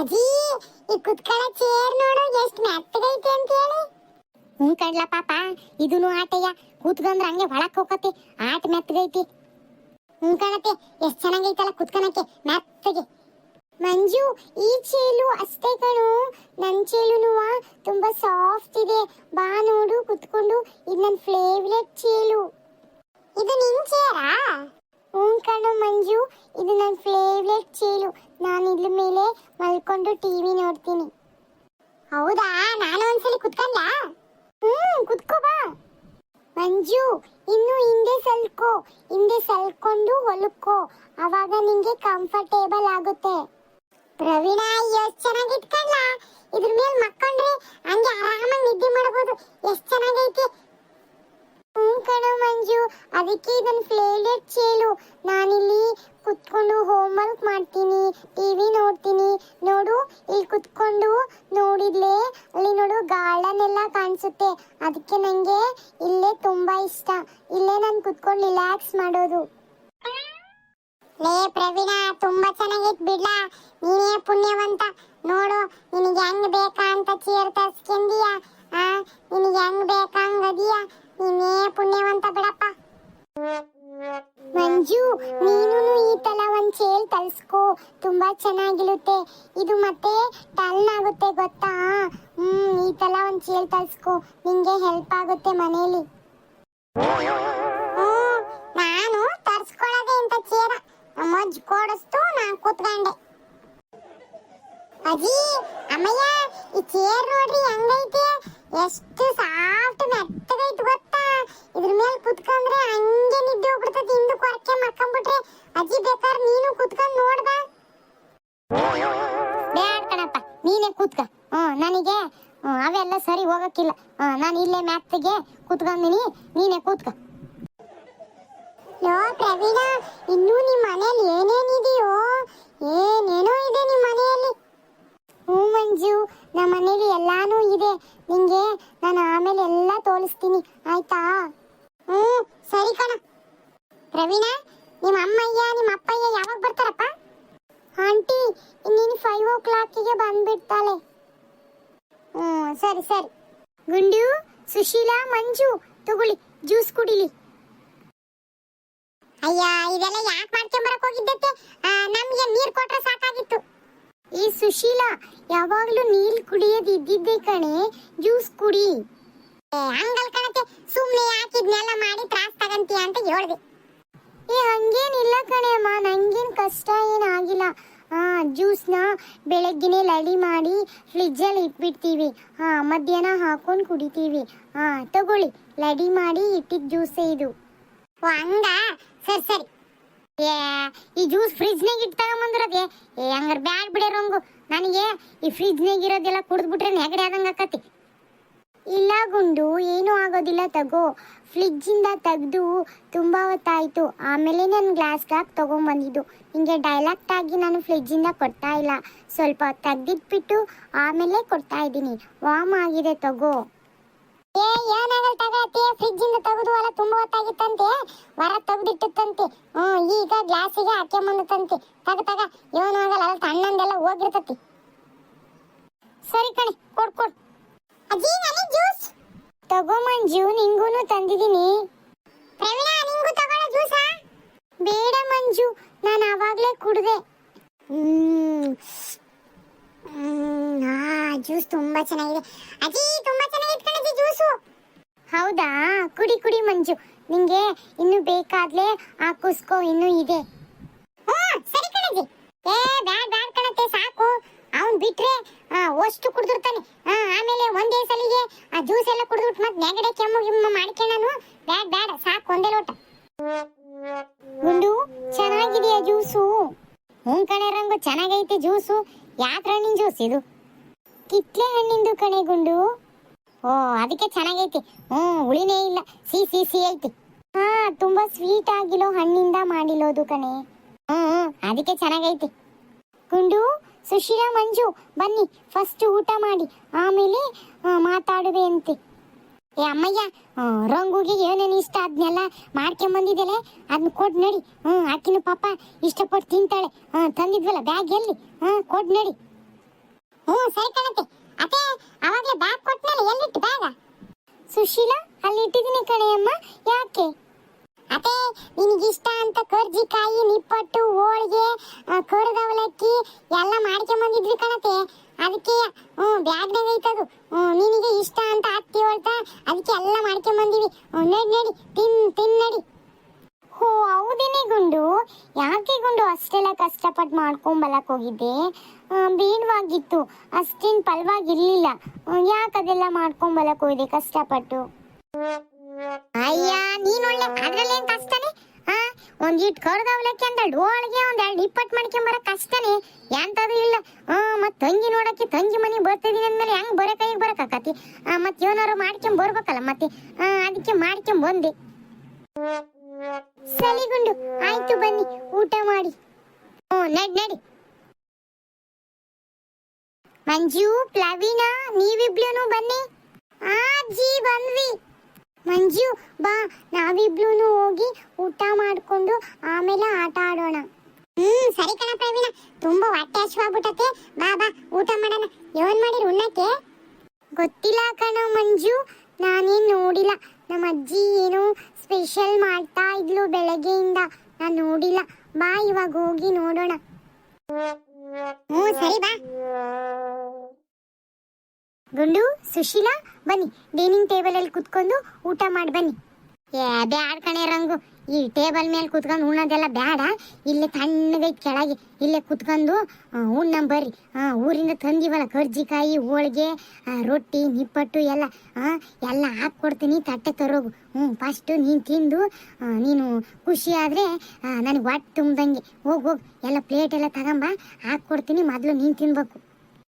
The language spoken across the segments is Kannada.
ಅಜ್ಜಿ ಈ ಕುತ್ಕೊಳ್ಳೋ ಚೇರ್ ನೋಡು ಎಷ್ಟು ಮೆತ್ತಗೈತೆ ಅಂತ ಹೇಳಿ ಹ್ಞೂ ಕಡ್ಲ ಪಾಪ ಇದೂನು ಆಟಯ್ಯ ಕೂತ್ಕೊಂಡ್ರೆ ಹಂಗೆ ಒಳಕ್ ಹೋಗತ್ತೆ ಆಟ ಮೆತ್ತಗೈತಿ ಹ್ಞೂ ಕಣತ್ತೆ ಎಷ್ಟು ಚೆನ್ನಾಗೈತಲ್ಲ ಕುತ್ಕೊಳಕ್ಕೆ ಮೆತ್ತಗೆ ಮಂಜು ಈ ಚೇಲು ಅಷ್ಟೇ ಕಣು ನನ್ನ ಚೇಲುನುವ ತುಂಬಾ ಸಾಫ್ಟ್ ಇದೆ ಬಾ ನೋಡು ಕುತ್ಕೊಂಡು ಇದು ನನ್ನ ಫೇವ್ರೆಟ್ ಚೇಲು ಇದು ನಿನ್ ಚೇರಾ ಹ್ಞೂ ಕಣು ಮಂಜು ಇದು ನನ್ನ ಫೇವ್ರೆಟ್ ಚೇಲು ನಾನು ಇದ್ರ ಮೇಲೆ ಮಲ್ಕೊಂಡು ಟಿವಿ ನೋಡ್ತೀನಿ ಹೌದಾ ನಾನು ಒಂದ್ಸಲಿ ಕುತ್ಕೊಂಡ್ಲಾ ಹ್ಮ್ ಕುತ್ಕೋ ಬಾ ಮಂಜು ಇನ್ನು ಹಿಂದೆ ಸಲ್ಕೋ ಹಿಂದೆ ಸಲ್ಕೊಂಡು ಹೊಲಕ್ಕೋ ಅವಾಗ ನಿಂಗೆ ಕಂಫರ್ಟೇಬಲ್ ಆಗುತ್ತೆ. ಪ್ರವೀಣ, ಎಷ್ಟ್ ಚೆನ್ನಾಗಿ ಇಟ್ಕೊಂಡ್ಲ ಇದ್ರ ಮೇಲೆ ಮಕ್ಕೊಂಡ್ರೆ ಹಂಗೆ ಆರಾಮಾಗಿ ನಿದ್ದೆ ಮಾಡಬಹುದು ಎಷ್ಟ್ ಚೆನ್ನಾಗೈತೆ. ಹ್ಞೂ ಮಂಜು, ಅದಕ್ಕೆ ಇದನ್ನ ಪ್ಲೇಲೆಟ್ ಚೇಲು ನಾನಿಲ್ಲಿ ಕುತ್ಕೊಂಡು ಹೋಮ್ ವರ್ಕ್ ಮಾಡ್ತೀನಿ ಟಿವಿ ನೋಡ್ತೀನಿ. ನೋಡು, ಇಲ್ಲಿ ಕುತ್ಕೊಂಡು ನೋಡಿದ್ಲೆ, ಅಲ್ಲಿ ನೋಡು ಗಾರ್ಡನ್ ಎಲ್ಲ ಕಾಣಿಸುತ್ತೆ. ಅದಕ್ಕೆ ನಂಗೆ ಇಲ್ಲೇ ತುಂಬಾ ಇಷ್ಟ. ಇಲ್ಲೇ ನಾನು ಕುತ್ಕೊಂಡು ರಿಲ್ಯಾಕ್ಸ್ ಮಾಡೋದು. ಲೇ ಪ್ರವೀಣ, ತುಂಬಾ ಚೆನ್ನಾಗೈತ್ ಬಿಡ್ಲ. ನೀನೇ ಪುಣ್ಯವಂತ. ನೋಡು, ನಿನಗೆ ಹೆಂಗ್ ಬೇಕಾ ಅಂತ ಚೇರ್ ತರ್ಸ್ಕೊಂಡೀಯ? ಆ, ನಿನಗೆ ಹೆಂಗ್ ಬೇಕಾ ಹಂಗ್ ಅದೀಯ? ನೀನೇ ಪುಣ್ಯವಂತ ಬಿಡಪ್ಪ. ಮಂಜು ನೀನು ಈ ತಲ ಒಂದ್ ಚೇಲ್ ತಲ್ಸ್ಕೋ. ತುಂಬಾ ಚೆನ್ನಾಗಿರುತ್ತೆ. ಇದು ಮತ್ತೆ ಟರ್ನ್ ಆಗುತ್ತೆ, ಗೊತ್ತಾ? ಹ್ಮ್, ಈ ತಲ ಒಂದ್ ಚೇಲ್ ತಲ್ಸ್ಕೋ. ನಿಂಗೆ ಹೆಲ್ಪ್ ಆಗುತ್ತೆ ಮನೇಲಿ. ನಾನು ತರ್ಸ್ಕೊಳ್ಳೋದೇ ಅಂತ ಚೇರ ಅಮ್ಮಜ್ಜ ಕೊಡಿಸ್ತು, ನಾನ್ ಕೂತ್ಕೊಂಡೆ. ಅಜ್ಜಿ, ಅಮ್ಮಯ್ಯ, ಈ ಚೇರ್ ನೋಡ್ರಿ ಹೆಂಗೈತೆ? ಎಷ್ಟು ಸಾಫ್ಟ್ ಮೆತ್ತಗೈತೆ ಗೊತ್ತಾ? ಇದ್ರ ಮೇಲೆ ಕುತ್ಕೊಂಡ್ರೆ ಹಂಗೆ ನಿದ್ದೆ ಹೋಗ್ಬಿಡ್ತದೆ ಹಿಂದೆ ಕೊರಕೆ ಮಕ್ಕೊಂಡ್ಬಿಟ್ರೆ ಅಜ್ಜಿ ಬೇಕಾದ್ರೆ ನೀನು ಕುತ್ಕೊಂಡ್ ನೋಡ್ದ ಬ್ಯಾಡ್ ಕಣಪ್ಪ, ನೀನೇ ಕೂತ್ಕ. ಹ್ಮ್ ನನಗೆ ಅವೆಲ್ಲ ಸರಿ ಹೋಗಕ್ಕಿಲ್ಲ. ನಾನು ಇಲ್ಲೇ ಮ್ಯಾತ್ಗೆ ಕೂತ್ಕೊಂಡಿನಿ ನೀನೇ ಕೂತ್ಕ. ಲೋ ಪ್ರವೀಣ ನಿಮ್ಮ ಮನೇಲಿ ಏನೇನಿದೆಯೋ ಏನೇನೋ ಇದೆ ನಿಮ್ಮ ಮನೆಯಲ್ಲಿ ಹ್ಞೂ ಮಂಜು ನಮ್ಮ ಮನೇಲಿ ಎಲ್ಲಾನು ಇದೆ ನಿಂಗೆ ನಾನು ಆಮೇಲೆ ಎಲ್ಲ ತೋರಿಸ್ತೀನಿ ಆಯ್ತಾ ಹ್ಞೂ ಸರಿ ಕಣ ಪ್ರವೀಣ ನಿಮ್ಮ ಅಮ್ಮಯ್ಯ ನಿಮ್ಮ ಅಪ್ಪಯ್ಯ ಯಾವಾಗ ಬರ್ತಾರಪ್ಪ ಆಂಟಿ ನೀನು ಫೈವ್ ಓ ಕ್ಲಾಕಿಗೆ ಬಂದ್ಬಿಡ್ತಾಳೆ ಹ್ಞೂ ಸರಿ ಸರಿ. ಗುಂಡು, ಸುಶೀಲಾ, ಮಂಜು, ತಗೊಳ್ಳಿ, ಜ್ಯೂಸ್ ಕುಡಿಲಿ. ಅಯ್ಯ, ಇದೆಲ್ಲ ಯಾಕೆ ಮಾಡ್ಕೊಂಬರಕ್ ಹೋಗಿದ್ದಕ್ಕೆ? ನಮ್ಗೆ ನೀರ್ ಕೊಟ್ರೆ ಸಾಕಾಗಿತ್ತು. ಈ ಸುಶೀಲಾ, ಯಾವಾಗ್ಲೂ ನೀರ್ ಕುಡಿಯೋದು ಇದ್ದಿದ್ದೆ ಕಣೆ, ಜ್ಯೂಸ್ ಕುಡಿ. ಹಂಗಲ್ ಕಣತೆ ಸುಮ್ನೆ ಯಾಕಿದ್ನೆಲ್ಲ ಮಾಡಿ ತ್ರಾಸ್ ತಗಂತೀಯ ಅಂತ ಹೇಳ್ದೆ. ಏ, ಹಂಗೇನಿಲ್ಲ ಕಣೆ ಅಮ್ಮ, ನಂಗೇನ್ ಕಷ್ಟ ಏನಾಗಿಲ್ಲ ಜ್ಯೂಸ್ನ ಬೆಳಗ್ಗೆನೇ ಲಡಿ ಮಾಡಿ ಫ್ರಿಜ್ಜಲ್ಲಿ ಇಟ್ಬಿಡ್ತೀವಿ. ಹಾಂ ಮಧ್ಯಾಹ್ನ ಹಾಕೊಂಡು ಕುಡಿತೀವಿ. ಹಾಂ ತಗೊಳ್ಳಿ. ಲಡಿ ಮಾಡಿ ಇಟ್ಟಿದ್ದ ಜ್ಯೂಸೇ ಇದು. ಓ ಹಂಗ? ಸರಿ ಸರಿ. ಏ ಈ ಜ್ಯೂಸ್ ಫ್ರಿಜ್ನಾಗ ಇಟ್ಟು ತಗೊಂಬಂದಿರೋದೆ ಏ? ಹಂಗಾರೆ ಬ್ಯಾಡ್ ಬಿಡಿರೋಂಗು ನನಗೆ ಈ ಫ್ರಿಜ್ನಾಗ ಇರೋದೆಲ್ಲ ಕುಡಿದ್ಬಿಟ್ರೆ ನೆಗಡಿ ಆದಂಗೆ ಆಕತಿ ಇಲ್ಲ ಗುಂಡು, ಏನೂ ಆಗೋದಿಲ್ಲ ತಗೋ. ಫ್ರಿಜ್ಜಿಂದ ತೆಗೆದು ತುಂಬ ಹೊತ್ತಾಯಿತು. ಆಮೇಲೆ ನಾನು ಗ್ಲಾಸ್ ಹಾಕಿ ತೊಗೊಂಬಂದಿದ್ದು. ಹಿಂಗೆ ಡೈಲಾಕ್ಟ್ ಆಗಿ ನಾನು ಫ್ರಿಜ್ಜಿಂದ ಕೊಡ್ತಾ ಇಲ್ಲ. ಸ್ವಲ್ಪ ತೆಗ್ದಿಟ್ಬಿಟ್ಟು ಆಮೇಲೆ ಕೊಡ್ತಾ ಇದ್ದೀನಿ. ವಾಮ್ ಆಗಿದೆ ತಗೋ. ಏ ಏನಾಗಲ್ಲ ತಗತ್ತೆ ಫ್ರಿಜ್ ಇಂದ ತೆಗೆದು ಅಲ್ಲ ತುಂಬಾ ಹೊತ್ತಾಗಿತ್ತಂತೆ. ಹೊರ ತೆಗೆದಿಟ್ಟಿತ್ತಂತೆ. ಹ್ಮ್, ಈಗ ಗ್ಲಾಸಿಗೆ ಹಾಕ್ಯಂಬಂದತಂತೆ ತಗ ತಗ. ಏನಾಗಲ್ಲ ಅಲ್ಲಿ ತಣ್ಣಂದೆಲ್ಲ ಹೋಗಿರ್ತತಿ. ಸರಿ ಕಣಿ, ಕೊಡ್ ಕೊಡ್. ಅಜ್ಜಿ ನನಗೆ ಜ್ಯೂಸ್ ತಗೋ ಮಂಜು, ನಿಂಗೂನು ತಂದಿದ್ದೀನಿ ಪ್ರವೀಣ, ನಿಂಗೂ ತಗೊಳ್ಳೋ ಜ್ಯೂಸಾ ಬೇಡ ಮಂಜು, ನಾನು ಆವಾಗಲೇ ಕುಡಿದೆ. ಆ ಜ್ಯೂಸ್ ತುಂಬಾ ಚೆನ್ನಾಗಿದೆ. ಅಜ್ಜಿ ತುಂಬಾ ಚೆನ್ನಾಗಿದೆ ಕಣಜ್ಜಿ ಜ್ಯೂಸು ಹೌದಾ? ಕುಡಿ ಕುಡಿ ಮಂಜು. ನಿಂಗೆ ಇನ್ನು ಬೇಕಾದ್ಲೆ ಕುಸ್ಕೋ ಇನ್ನು ಇದೆ. ಸರಿ ಕಣಜ್ಜಿ ಏ, ಬ್ಯಾಡ್ ಬ್ಯಾಡ್ ಕಣತ್ತೆ, ಸಾಕು. ಅವ್ನ್ ಬಿಟ್ರೆ ಅಷ್ಟು ಕುಡ್ದಿರ್ತಾನೆ. ಆಮೇಲೆ ಒಂದೇ ಸಲಿಗೆ ಆ ಜ್ಯೂಸ್ ಎಲ್ಲ ಕುಡ್ದ್ಬಿಟ್ಟು ಮತ್ತೆ ನೆಗಡೆ ಕೆಮ್ಮು ಗಿಮ್ಮು ಮಾಡ್ಕೊಳ್ಳೋನು ಬ್ಯಾಡ್ ಬ್ಯಾಡ್, ಸಾಕು, ಒಂದೇ ಲೋಟ. ಗುಂಡು, ಚೆನ್ನಾಗಿದೆಯಾ ಜ್ಯೂಸು ಹ್ಞೂ ಕಣೆ ರಂಗು, ಚೆನ್ನಾಗೈತೆ ಜ್ಯೂಸು ಯಾಕೆ ಹಣ್ಣಿನ ಜ್ಯೂಸ್ ಇದು? ಕಿತ್ಲೆ ಹಣ್ಣಿಂದು ಕಣೆ ಗುಂಡು. ಓ, ಅದಕ್ಕೆ ಚೆನ್ನಾಗೈತಿ. ಹ್ಞೂ ಹುಳಿನೇ ಇಲ್ಲ. ಸಿ ಸಿ ಸಿ, ಐತಿ. ಹಾ ತುಂಬಾ ಸ್ವೀಟ್ ಆಗಿಲೋ ಹಣ್ಣಿಂದ ಮಾಡಿಲೋದು ಕಣೆ. ಹ್ಞೂ ಅದಕ್ಕೆ ಚೆನ್ನಾಗೈತಿ. ಗುಂಡು ಸುಶೀಲಾ, ಮಂಜು, ಬನ್ನಿ ಫಸ್ಟ್ ಊಟ ಮಾಡಿ, ಆಮೇಲೆ ಮಾತಾಡುವೆ ಅಂತೆ. ಏ, ಅಮ್ಮಯ್ಯ ರಂಗುಗೆ ಏನೇನು ಇಷ್ಟ ಅದನ್ನೆಲ್ಲ ಮಾಡ್ಕೊಂಬಂದಿದ್ದೆಲೆ? ಅದನ್ನ ಕೊಡ್ ನಡಿ. ಹ್ಞೂ ಆಕಿನ ಪಾಪ ಇಷ್ಟಪಟ್ಟು ತಿಂತಾಳೆ. ಹಾಂ, ತಂದಿದ್ವಲ್ಲ ಬ್ಯಾಗ್ ಎಲ್ಲಿ ಹಾಂ, ಕೊಡ್ ನಡಿ. ಹ್ಞೂ, ಸರಿ ಕಣತೆ. ಅದೇ ಅವಾಗಲೇ ಬ್ಯಾಗ್ ಕೊಟ್ನಲ್ಲ ಎಲ್ಲಿಟ್ಟು ಬ್ಯಾಗ ಸುಶೀಲಾ ಅಲ್ಲಿ ಇಟ್ಟಿದ್ದೀನಿ ಕಣೆಯಮ್ಮ ಯಾಕೆ? ಅತ್ತೆ ನಿನಗಿಷ್ಟ ಅಂತ ಕರ್ಜಿಕಾಯಿ, ನಿಪ್ಪಟ್ಟು, ಹೋಳಿಗೆ ಕರ್ದ ಅವಲಕ್ಕಿ ಎಲ್ಲ ಮಾಡ್ಕೊಂಬಂದಿದ್ವಿ ಕಣತೆ. ಅದಕ್ಕೆ, ಹ್ಞೂ, ಬ್ಯಾಗ್ನಾಗ ಐತದು. ನಿನಗೆ ಇಷ್ಟ ಅಂತ ಅತ್ತಿ ಹೇಳ್ತಾ ಅದಕ್ಕೆ ಎಲ್ಲ ಮಾಡ್ಕೊಂಬಂದಿವಿ ನಡಿ ನಡಿ, ತಿನ್ ತಿನ್, ನಡಿ. ಹೋ, ಹೌದೇನೆ ಗುಂಡು. ಯಾಕೆ ಗುಂಡು ಅಷ್ಟೆಲ್ಲ ಕಷ್ಟಪಟ್ಟು ಮಾಡ್ಕೊಂಬಲಕ್ ಹೋಗಿದ್ದೆ? ಬೇಡವಾಗಿತ್ತು. ಅಷ್ಟೇನು ಫಲವಾಗಿರ್ಲಿಲ್ಲ ಯಾಕೆ ಅದೆಲ್ಲ ಮಾಡ್ಕೊಂಬಲಕ್ ಹೋಗಿದೆ ಕಷ್ಟಪಟ್ಟು? ಅಯ್ಯ, ನೀನ್ ಒಳ್ಳೆ ಅದ್ರಲ್ಲೇನ್ ಆ ಒಂದಿಟ್ ಕರ್ದ ಅವಲಕ್ಕಿ ಹೋಳಿಗೆ, ಒಂದ್ ಎರಡು ಇಪ್ಪತ್ತು ಮಾಡ್ಕೊಂಬರ ಕಷ್ಟನೇ? ಎಂತದು ಇಲ್ಲ. ಮತ್ ತಂಗಿ ನೋಡಕ್ಕೆ ತಂಗಿ ಮನೆಗೆ ಬರ್ತಿದೀನಿ ಅಂದ್ಮೇಲೆ ಹೆಂಗ್ ಬರೋ ಕೈಗೆ ಬರಕಾಕತಿ ಮತ್ ಏನಾರು ಮಾಡ್ಕೊಂಡ್ ಬರ್ಬೇಕಲ್ಲ ಮತ್ತೆ? ಅದಕ್ಕೆ ಮಾಡ್ಕೊಂಡ್ ಬಂದೆ. ಸಲಿಗುಂಡು ಆಯ್ತು ಬನ್ನಿ, ಊಟ ಮಾಡಿ. ಓ, ನಡಿ ನಡಿ. ಮಂಜು ಪ್ಲವಿನಾ ನೀವಿಬ್ಲೂನು ಬನ್ನಿ. ಆ ಜಿ ಬಂದ್ವಿ. ಮಂಜು ಬಾ. ನಾವಿಬ್ಲೂನು ಹೋಗಿ ಊಟ ಮಾಡ್ಕೊಂಡು ಆಮೇಲೆ ಆಟ ಗುಂಡು ಸುಶೀಲಾ, ಬನ್ನಿ ಡೈನಿಂಗ್ ಟೇಬಲ್ ಅಲ್ಲಿ ಕುತ್ಕೊಂಡು ಊಟ ಮಾಡಿ ಬನ್ನಿ. ಏ ಬ್ಯಾಡ ಕಣೆ ರಂಗು. ಈ ಟೇಬಲ್ ಮೇಲೆ ಕುತ್ಕೊಂಡು ಉಣ್ಣೋದೆಲ್ಲ ಬೇಡ ಇಲ್ಲೇ ತಣ್ಣಗೆ ಕೆಳಗೆ. ಇಲ್ಲೇ ಕುತ್ಕೊಂಡು ಉಣ್ಣ ಬರ್ರಿ. ಊರಿಂದ ತಂದಿವಲ್ಲ ಕರ್ಜಿಕಾಯಿ, ಹೋಳಿಗೆ ರೊಟ್ಟಿ, ನಿಪ್ಪಟ್ಟು ಎಲ್ಲ. ಎಲ್ಲ ಹಾಕ್ಕೊಡ್ತೀನಿ ತಟ್ಟೆ ತರೋಗು. ಹ್ಞೂ ಫಸ್ಟು ನೀನು ತಿಂದು ನೀನು ಖುಷಿ ಆದರೆ ನನಗೆ ಹೊಟ್ಟೆ ತುಂಬ್ದಂಗೆ. ಹೋಗಿ ಹೋಗಿ. ಎಲ್ಲ ಪ್ಲೇಟ್ ಎಲ್ಲ ತಗೊಂಬ. ಹಾಕ್ಕೊಡ್ತೀನಿ ಮೊದಲು ನೀನು ತಿನ್ಬೇಕು.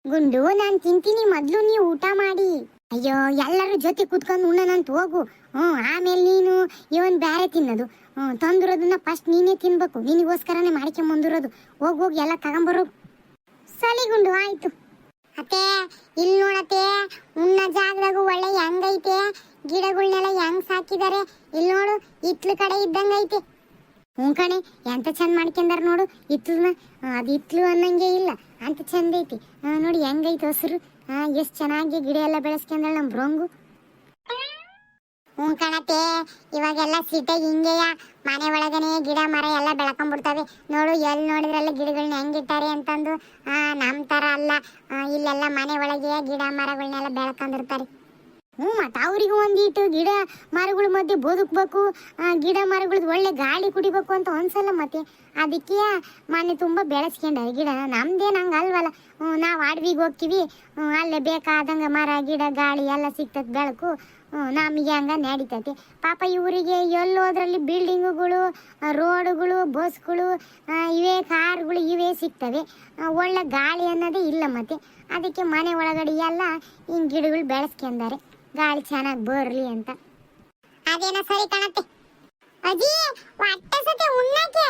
ಗುಂಡು, ನಾನು ತಿಂತೀನಿ ಮೊದ್ಲು ನೀವು ಊಟ ಮಾಡಿ. ಅಯ್ಯೋ, ಎಲ್ಲರೂ ಜೊತೆ ಕುತ್ಕೊಂಡು ಉಣ್ಣನಂತ ಹೋಗು. ಹ್ಮ್, ಆಮೇಲೆ ನೀನು ಇವನ್ ಬೇರೆ ತಿನ್ನೋದು. ಹ್ಮ್, ತಂದಿರೋದನ್ನ ಫಸ್ಟ್ ನೀನೇ ತಿನ್ಬೇಕು. ನಿನಗೋಸ್ಕರನೇ ಮುಂದಿರೋದು ಹೋಗಿ ಹೋಗಿ, ಎಲ್ಲ ತಗೊಂಬರು. ಸಲಿ ಗುಂಡು, ಆಯ್ತು. ಅತ್ತೆ ಇಲ್ಲಿ ನೋಡತ್ತೆ, ಉಣ್ಣ ಜಾಗದಾಗ ಒಳ್ಳೆ ಹೆಂಗೈತೆ. ಗಿಡಗಳ್ನೆಲ್ಲ ಹೆಂಗ್ ಸಾಕಿದ್ದಾರೆ ಇಲ್ಲಿ ನೋಡು ಇತ್ಲ ಕಡೆ ಇದ್ದಂಗೈತೆ. ಹ್ಞೂ ಕಣೆ, ಎಂತ ಚಂದ ಮಾಡ್ಕೊಂಡಾರ ನೋಡು, ಇತ್ಲನ ಅದು ಇತ್ಲು ಅನ್ನಂಗೆ ಇಲ್ಲ, ಅಂತ ಚಂದ ಐತಿ. ನೋಡಿ ಹೆಂಗೈತೆ ಹಸಿರು. ಎಷ್ಟು ಚೆನ್ನಾಗಿ ಗಿಡ ಎಲ್ಲ ಬೆಳೆಸ್ಕೊಂಡಾಳ ನಮ್ಮ ಬ್ರೋಂಗು ಹ್ಞೂ ಕಣತೆ, ಇವಾಗೆಲ್ಲ ಸಿಟ್ಟೆ ಹಿಂಗೆಯ, ಮನೆ ಒಳಗನೆ ಗಿಡ ಮರ ಎಲ್ಲ ಬೆಳ್ಕೊಂಡ್ಬಿಡ್ತವೆ ನೋಡು ಎಲ್ಲಿ ನೋಡಿದ್ರಲ್ಲ ಗಿಡಗಳನ್ನ ಹೆಂಗಿಟ್ಟಾರೆ ಅಂತಂದು ನಮ್ಮ ಥರ ಅಲ್ಲ. ಇಲ್ಲೆಲ್ಲ ಮನೆ ಒಳಗೆ ಗಿಡ ಮರಗಳನ್ನೆಲ್ಲ ಬೆಳ್ಕೊಂಡಿರ್ತಾರೆ. ಹ್ಞೂ, ಮತ್ತು ಅವರಿಗೂ ಗಿಡ ಮರಗಳ ಮಧ್ಯೆ ಬದುಕಬೇಕು. ಗಿಡ ಮರಗಳದ್ದು ಒಳ್ಳೆ ಗಾಳಿ ಕುಡಿಬೇಕು ಅಂತ ಅನ್ಸಲ್ಲ ಮತ್ತೆ ಅದಕ್ಕೆ ಮನೆ ತುಂಬ ಬೆಳೆಸ್ಕೊಂಡಾರೆ ಗಿಡ. ನಮ್ದೇನು ಹಂಗೆ ಅಲ್ವಲ್ಲ. ನಾವು ಅಡವಿಗೆ ಹೋಗ್ತೀವಿ. ಅಲ್ಲೇ ಬೇಕಾದಂಗೆ ಮರ, ಗಿಡ, ಗಾಳಿ ಎಲ್ಲ ಸಿಗ್ತದೆ ಬೆಳಕು. ನಮಗೆ ಹಂಗೆ ನಡೀತೈತಿ. ಪಾಪ ಇವರಿಗೆ ಎಲ್ಲೋದ್ರಲ್ಲಿ ಬಿಲ್ಡಿಂಗುಗಳು, ರೋಡುಗಳು, ಬಸ್ಗಳು ಇವೇ, ಕಾರ್ಗಳು ಇವೇ ಸಿಗ್ತವೆ. ಒಳ್ಳೆ ಗಾಳಿ ಅನ್ನೋದೇ ಇಲ್ಲ ಮತ್ತೆ. ಅದಕ್ಕೆ ಮನೆ ಒಳಗಡೆ ಎಲ್ಲ ಹಿಂಗೆ ಗಿಡಗಳು ಬೆಳೆಸ್ಕೊಂಡಾರೆ. ಗಾಳಿ ಚೆನ್ನಾಗಿ ಬರ್ಲಿ ಅಂತ. ಅದೇನೋ ಸರಿ ಕಾಣತ್ತೆ. ಅಜ್ಜಿ ಹೊಟ್ಟೆ ಸತೆ ಉಣ್ಣಕ್ಕೆ.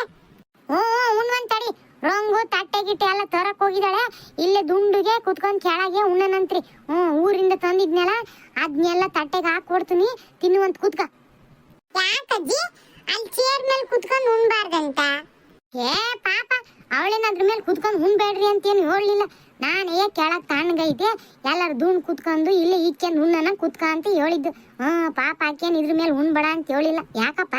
ಹ್ಞೂ ಉಣ್ಣ ತಡಿ. ರಂಗು, ತಟ್ಟೆ ಗಿಟ್ಟೆ ಎಲ್ಲ ತರಕ್ ಹೋಗಿದ್ದಾಳೆ. ಇಲ್ಲೇ ದುಂಡುಗೆ ಕುತ್ಕೊಂಡು ಕೆಳಗೆ ಉಣ್ಣನಂತ್ರಿ. ಹ್ಞೂ, ಊರಿಂದ ತಂದಿದ್ನೆಲ್ಲ ಅದನ್ನೆಲ್ಲ ತಟ್ಟೆಗೆ ಹಾಕೊಡ್ತೀನಿ ತಿನ್ನುವಂತ ಕುತ್ಕ. ಯಾಕಜ್ಜಿ? ಅಲ್ಲಿ ಚೇರ್ ಮೇಲೆ ಕುತ್ಕೊಂಡು ಉಣ್ಬಾರ್ದಂತ? ಏ, ಪಾಪ ಅವಳೇನ ಅದ್ರ ಮೇಲೆ ಕುತ್ಕೊಂಡು ಉಣ್ಬೇಡ್ರಿ ಅಂತ ಏನು ಹೇಳಲಿಲ್ಲ. ನಾನೇ ಕೆಳಗೆ ತಣ್ಣಗೈತೆ ಎಲ್ಲರೂ ಧೂಣ್ ಕುತ್ಕೊಂಡು ಇಲ್ಲಿ ಈಕೆಂದು ಉಣ್ಣನ ಕುತ್ಕ ಅಂತ ಹೇಳಿದ್ದು. ಹ್ಞೂ, ಪಾಪ, ಆಕೇನು ಇದ್ರ ಮೇಲೆ ಉಣ್ಬೇಡ ಅಂತ ಹೇಳಿಲ್ಲ. ಯಾಕಪ್ಪ?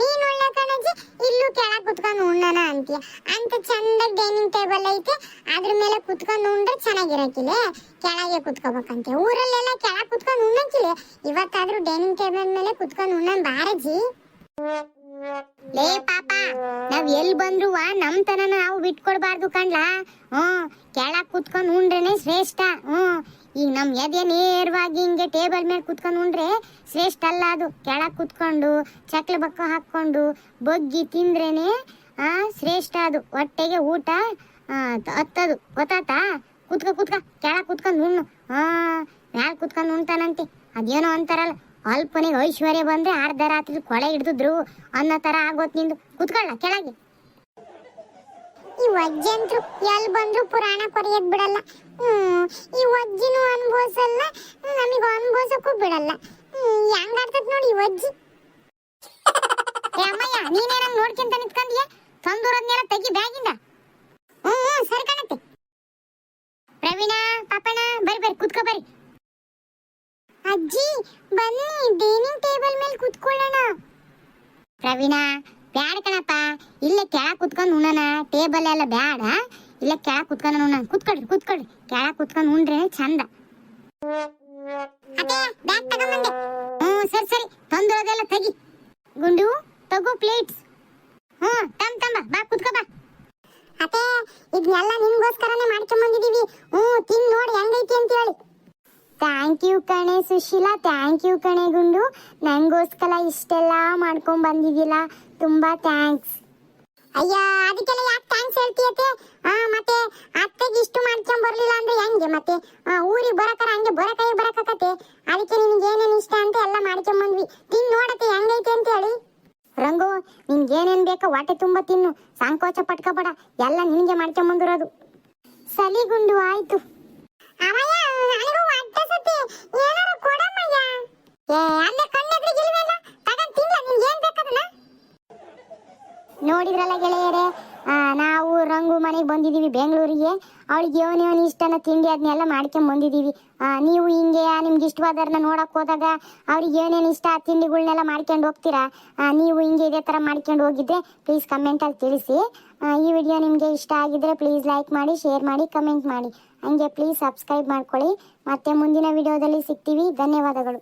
ನೀನು ಒಳ್ಳೆ ಕಣಜ್ಜಿ, ಇಲ್ಲೂ ಕೆಳಗೆ ಕುತ್ಕೊಂಡು ಉಣ್ಣನ ಅಂತೀಯ. ಅಂತ ಚಂದ ಡೈನಿಂಗ್ ಟೇಬಲ್ ಐತೆ, ಅದ್ರ ಮೇಲೆ ಕುತ್ಕೊಂಡು ಉಂಡ್ರೆ ಚೆನ್ನಾಗಿರಕ್ಕಿಲ್ಲ ಕೆಳಗೆ ಕುತ್ಕೋಬೇಕಂತೆ. ಊರಲ್ಲೆಲ್ಲ ಕೆಳಗೆ ಕುತ್ಕೊಂಡು ಉಣ್ಣಕ್ಕಿಲ್ಲ ಇವತ್ತಾದ್ರೂ ಡೈನಿಂಗ್ ಟೇಬಲ್ ಮೇಲೆ ಕುತ್ಕೊಂಡು ಉಣ್ಣನ್ ಬಾರಜ್ಜಿ. ಲೇ ಪಾಪ, ನಾವ್ ಎಲ್ ಬಂದ್ರು ನಮ್ ತನ ನಾವು ಬಿಟ್ಕೊಡ್ಬಾರ್ದು ಕಣ್ಲಾ? ಹ್ಮ್ ಕೆಳಗ್ ಕುತ್ಕೊಂಡ್ ಉಂಡ್ರೇನೆ ಶ್ರೇಷ್ಠ. ಹ್ಮ್ ಈಗ ನಮ್ ಎದೆ ನೇರವಾಗಿ ಹಿಂಗೆ ಟೇಬಲ್ ಮೇಲೆ ಕುತ್ಕೊಂಡ್ ಉಂಡ್ರೆ ಶ್ರೇಷ್ಠ ಅಲ್ಲ ಅದು. ಕೆಳಗ್ ಕುತ್ಕೊಂಡು, ಚಕ್ಲ ಬಕ್ಕ ಹಾಕೊಂಡು ಬಗ್ಗಿ ತಿಂದ್ರೇನೆ, ಆ, ಶ್ರೇಷ್ಠ ಅದು. ಹೊಟ್ಟೆಗೆ ಊಟ ಹತ್ತದು. ಗೊತ್ತಾತಾ ಕುತ್ಕ ಕುತ್ಕ. ಕೆಳಗ್ ಕುತ್ಕೊಂಡ್ ಉಣ್ಣು. ಹಾ ಮ್ಯಾಲ್ ಕುತ್ಕೊಂಡ್ ಉಣ್ತಾನಂತೆ. ಅದೇನೋ ಅಂತಾರಲ್ಲ. ಅಲ್ಪನಿಗೆ ಐಶ್ವರ್ಯ ಬಂದ್ರೆ ಅರ್ಧ ರಾತ್ರಿ ಕೊಳೆ ಹಿಡಿದ್ರು ಅನ್ನೋ ತರ ಆಗೋತ್ ನಿಂದು. ಕುತ್ಕೊಳ್ಳ, ಕೆಳಗೆ. ಈ ವಜ್ಜಂತ್ರು ಎಲ್ ಬಂದ್ರು ಪುರಾಣ ಕೊರೆಯದ್ ಬಿಡಲ್ಲ. ಹ್ಮ್, ಈ ವಜ್ಜಿನೂ ಅನ್ಭವಿಸಲ್ಲ, ನಮಗೆ ಅನ್ಭವಿಸಕ್ಕೂ ಬಿಡಲ್ಲ. ಹ್ಮ್, ಹೆಂಗ್ ಆಡ್ತದ ನೋಡಿ ಈ ವಜ್ಜಿ. ಅಮ್ಮಯ್ಯ ನೀನೇನಂಗ್ ನೋಡ್ಕೊಂತ ನಿಂತ್ಕೊಂಡಿಯ? ತಂದೂರದ್ನೆಲ್ಲ ತೆಗಿ ಬ್ಯಾಗಿಂದ. ಹ್ಮ್ ಹ್ಮ್, ಸರಿ ಕಾಣತ್ತೆ. ಬರ್ರಿ, ಕುತ್ಕೋ ಬರ್ರಿ. ಅಜ್ಜಿ, ಬನ್ನಿ ಡೈನಿಂಗ್ ಟೇಬಲ್ ಮೇಲೆ ಕುತ್ಕೊಳ್ಳೋಣ. ಪ್ರವೀಣ, ಬ್ಯಾಡ ಕಣಪ್ಪ. ಇಲ್ಲ ಕೆಳಗ್ ಕುತ್ಕೊಂಡು ಉಣ್ಣನ ಟೇಬಲ್ ಎಲ್ಲ ಬ್ಯಾಡ. ಇಲ್ಲ ಕೆಳಗ್ ಕುತ್ಕೊಂಡು ಉಣ್ಣ ಕುತ್ಕೊಳ್ರಿ ಕುತ್ಕೊಳ್ರಿ ಕೆಳಗ್ ಕುತ್ಕೊಂಡು ಉಂಡ್ರೆ ಚಂದ. ಹ್ಞೂ, ಸರಿ ಸರಿ. ತಂದೊಳಗೆಲ್ಲ ತೆಗಿ. ಗುಂಡು, ತಗೋ ಪ್ಲೇಟ್ಸ್ ಹ್ಞೂ, ತಮ್, ತಮ್ಮ. ಬಾ, ಕುತ್ಕೋ, ಬಾ. ಅತ್ತೆ, ಇದನ್ನೆಲ್ಲ ನಿಮಗೋಸ್ಕರನೇ ಮಾಡ್ಕೊಂಬಂದಿದ್ದೀವಿ ಹ್ಞೂ, ತಿನ್ ನೋಡಿ ಥ್ಯಾಂಕ್ ಯು ಕಣೆ ಸುಶೀಲಾ ಥ್ಯಾಂಕ್ ಯು ಕಣೆ ಗುಂಡು. ನಂಗೋಸ್ಕರ ಇಷ್ಟೆಲ್ಲ ಮಾಡ್ಕೊಂಡ್ ಬಂದಿದ್ದೀಲ್ಲ ತುಂಬಾ ಥ್ಯಾಂಕ್ಸ್. ಅಯ್ಯ ಅದಕ್ಕೆಲ್ಲ ಯಾಕೆ ಥ್ಯಾಂಕ್ಸ್ ಹೇಳ್ತೀಯತೆ? ಆ ಮತ್ತೆ ಅತ್ತೆಗೆ ಇಷ್ಟು ಮಾಡ್ಕೊಂಡ್ ಬರಲಿಲ್ಲ ಅಂದ್ರೆ ಹೆಂಗೆ ಮತ್ತೆ? ಆ, ಊರಿಗೆ ಬರಕರ ಹಂಗೆ ಬರಕೈ ಬರಕತ್ತೆ ಅದಕ್ಕೆ ನಿನ್ಗೆ ಏನೇನು ಇಷ್ಟ ಅಂತ ಎಲ್ಲ ಮಾಡ್ಕೊಂಡ್ ಬಂದ್ವಿ. ತಿನ್ ನೋಡತ್ತೆ ಹೆಂಗೈತೆ ಅಂತ ಹೇಳಿ. ರಂಗು ನಿನ್ಗೆ ಏನೇನ್ ಬೇಕೋ ಹೊಟ್ಟೆ ತುಂಬ ತಿನ್ನು. ಸಂಕೋಚ ಪಟ್ಕೋಬೇಡ. ಎಲ್ಲ ನಿನಗೆ ಮಾಡ್ಕೊಂಡ್ ಬಂದಿರೋದು. ಸಲಿಗುಂಡು ಆಯ್ತು. ಅವಯ್ಯ ನನಗೂ ಸತಿ ಏನಾರು ಏ ಅಲ್ಲೇ ಕಣ್ಣೆದ್ರಿಗೆ ಇಲ್ವೇನ? ತಗೊಂಡ್ ತಿನ್ಲ ನಿನ್ಗೆ ಏನ್ ಬೇಕದನ್ನ? ನೋಡಿದ್ರಲ್ಲ ಗೆಳೆಯರೇ ನಾವು ರಂಗು ಮನೆಗೆ ಬಂದಿದ್ದೀವಿ ಬೆಂಗಳೂರಿಗೆ. ಅವಳಿಗೆ ಏನೇನು ಇಷ್ಟನ ತಿಂಡಿ ಅದನ್ನೆಲ್ಲ ಮಾಡ್ಕೊಂಡು ಬಂದಿದ್ದೀವಿ ನೀವು ಹಿಂಗೆ ನಿಮ್ಗೆ ಇಷ್ಟವಾದವ್ರನ್ನ ನೋಡಕ್ಕೆ ಹೋದಾಗ ಅವ್ರಿಗೆ ಏನೇನು ಇಷ್ಟ ಆ ತಿಂಡಿಗಳನ್ನೆಲ್ಲ ಮಾಡ್ಕೊಂಡು ಹೋಗ್ತೀರಾ? ನೀವು ಹಿಂಗೆ ಇದೇ ಥರ ಮಾಡ್ಕೊಂಡು ಹೋಗಿದ್ರೆ ಪ್ಲೀಸ್ ಕಮೆಂಟಲ್ಲಿ ತಿಳಿಸಿ. ಈ ವಿಡಿಯೋ ನಿಮಗೆ ಇಷ್ಟ ಆಗಿದ್ರೆ ಪ್ಲೀಸ್ ಲೈಕ್ ಮಾಡಿ ಶೇರ್ ಮಾಡಿ ಕಮೆಂಟ್ ಮಾಡಿ. ಹಂಗೆ ಪ್ಲೀಸ್ ಸಬ್ಸ್ಕ್ರೈಬ್ ಮಾಡ್ಕೊಳ್ಳಿ. ಮತ್ತೆ ಮುಂದಿನ ವಿಡಿಯೋದಲ್ಲಿ ಸಿಗ್ತೀವಿ. ಧನ್ಯವಾದಗಳು.